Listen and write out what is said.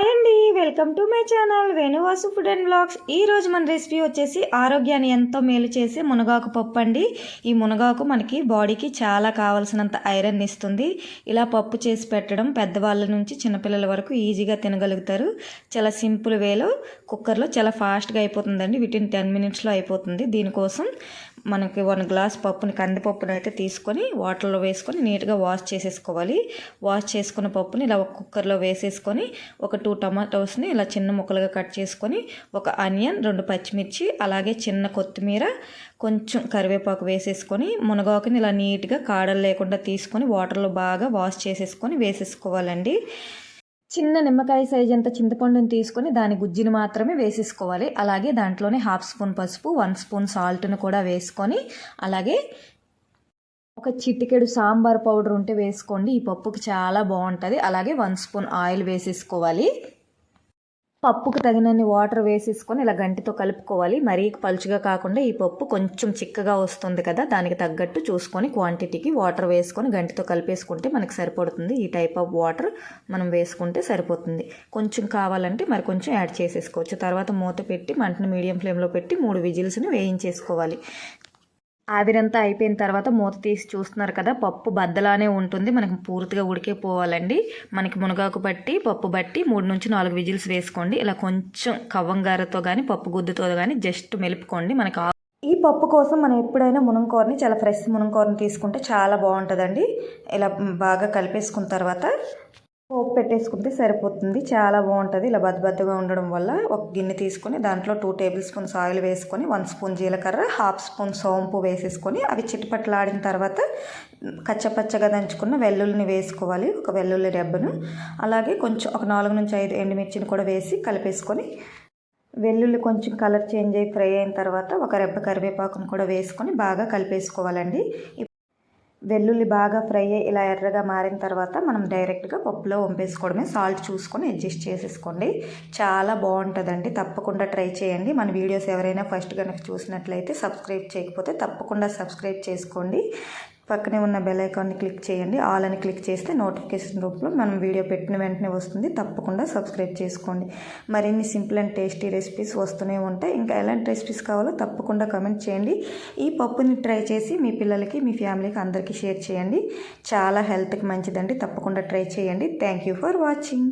Hi అండి welcome to my channel Venuvasu food and blogs ఈ రోజు మన రెసిపీ వచ్చేసి ఆరోగ్యాన్ని ఎంతో మేలు చేసే మునగాకు పప్పు అండి. ఈ మునగాకు మనకి బాడీకి చాలా కావాల్సినంత ఐరన్ ఇస్తుంది. ఇలా పప్పు చేసి పెట్టడం పెద్దవాళ్ళ నుంచి చిన్నపిల్లల వరకు ఈజీగా తినగలుగుతారు. చాలా సింపుల్ వేలో కుక్కర్లో చాలా ఫాస్ట్గా అయిపోతుందండి. వితిన్ టెన్ మినిట్స్లో అయిపోతుంది. దీనికోసం మనకి వన్ గ్లాస్ పప్పుని కందిపప్పుని అయితే తీసుకొని వాటర్లో వేసుకొని నీట్గా వాష్ చేసేసుకోవాలి. వాష్ చేసుకున్న పప్పుని ఇలా ఒక కుక్కర్లో వేసేసుకొని ఒక టూ టమాటోస్ని ఇలా చిన్న ముక్కలుగా కట్ చేసుకొని ఒక ఆనియన్ రెండు పచ్చిమిర్చి అలాగే చిన్న కొత్తిమీర కొంచెం కరివేపాకు వేసేసుకొని మునగాకుని ఇలా నీట్గా కాడలు లేకుండా తీసుకొని వాటర్లో బాగా వాష్ చేసేసుకొని వేసేసుకోవాలండి. చిన్న నిమ్మకాయ సైజ్ అంత చింతపండుని తీసుకొని దాని గుజ్జుని మాత్రమే వేసేసుకోవాలి. అలాగే దాంట్లోనే హాఫ్ స్పూన్ పసుపు వన్ స్పూన్ సాల్ట్ను కూడా వేసుకొని అలాగే ఒక చిటికెడు సాంబార్ పౌడర్ ఉంటే వేసుకోండి. ఈ పప్పుకి చాలా బాగుంటుంది. అలాగే వన్ స్పూన్ ఆయిల్ వేసేసుకోవాలి. పప్పుకు తగినన్ని వాటర్ వేసేసుకొని ఇలా గంటితో కలుపుకోవాలి. మరీ పలుచుగా కాకుండా ఈ పప్పు కొంచెం చిక్కగా వస్తుంది కదా దానికి తగ్గట్టు చూసుకొని క్వాంటిటీకి వాటర్ వేసుకొని గంటితో కలిపేసుకుంటే మనకి సరిపడుతుంది. ఈ టైప్ ఆఫ్ వాటర్ మనం వేసుకుంటే సరిపోతుంది. కొంచెం కావాలంటే మరి కొంచెం యాడ్ చేసేసుకోవచ్చు. తర్వాత మూత పెట్టి మంటను మీడియం ఫ్లేమ్లో పెట్టి మూడు విజిల్స్ని వేయించేసుకోవాలి. ఆవిరంతా అయిపోయిన తర్వాత మూత తీసి చూస్తున్నారు కదా పప్పు బద్దలానే ఉంటుంది. మనకి పూర్తిగా ఉడికే పోవాలండి. మనకి మునగాకు బట్టి పప్పు బట్టి మూడు నుంచి నాలుగు విజిల్స్ వేసుకోండి. ఇలా కొంచెం కవ్వంగారతో కానీ పప్పు గుద్దుతో కానీ జస్ట్ మెలుపుకోండి. మనకి ఈ పప్పు కోసం మనం ఎప్పుడైనా మునంకూరని చాలా ఫ్రెష్ మునంకూరని తీసుకుంటే చాలా బాగుంటుందండి. ఇలా బాగా కలిపేసుకున్న తర్వాత పోపు పెట్టేసుకుంటే సరిపోతుంది. చాలా బాగుంటుంది. ఇలా బద్దబద్దగా ఉండడం వల్ల ఒక గిన్నె తీసుకొని దాంట్లో టూ టేబుల్ స్పూన్స్ ఆయిల్ వేసుకొని వన్ స్పూన్ జీలకర్ర హాఫ్ స్పూన్ సోంపు వేసేసుకొని అవి చిట్టుపట్లాడిన తర్వాత కచ్చపచ్చగా దంచుకున్న వెల్లుల్లిని వేసుకోవాలి. ఒక వెల్లుల్లి రెబ్బను. అలాగే కొంచెం ఒక నాలుగు నుంచి ఐదు ఎండుమిర్చిని కూడా వేసి కలిపేసుకొని వెల్లుల్లి కొంచెం కలర్ చేంజ్ అయ్యి ఫ్రై అయిన తర్వాత ఒక రెబ్బ కరివేపాకును కూడా వేసుకొని బాగా కలిపేసుకోవాలండి. వెల్లుల్లి బాగా ఫ్రై అయ్యి ఇలా ఎర్రగా మారిన తర్వాత మనం డైరెక్ట్గా పప్పులో వంపేసుకోవడమే. సాల్ట్ చూసుకొని అడ్జస్ట్ చేసేసుకోండి. చాలా బాగుంటుందండి. తప్పకుండా ట్రై చేయండి. మన వీడియోస్ ఎవరైనా ఫస్ట్ కనుక చూసినట్లయితే సబ్స్క్రైబ్ చేయకపోతే తప్పకుండా సబ్స్క్రైబ్ చేసుకోండి. పక్కనే ఉన్న బెల్ ఐకాన్ని క్లిక్ చేయండి. ఆల్ అని క్లిక్ చేస్తే నోటిఫికేషన్ రూపంలో మనం వీడియో పెట్టిన వెంటనే వస్తుంది. తప్పకుండా సబ్స్క్రైబ్ చేసుకోండి. మరిన్ని సింపుల్ అండ్ టేస్టీ రెసిపీస్ వస్తూనే ఉంటాయి. ఇంకా ఎలాంటి రెసిపీస్ కావాలో తప్పకుండా కమెంట్ చేయండి. ఈ పప్పుని ట్రై చేసి మీ పిల్లలకి మీ ఫ్యామిలీకి అందరికీ షేర్ చేయండి. చాలా హెల్త్కి మంచిదండి. తప్పకుండా ట్రై చేయండి. Thank you for watching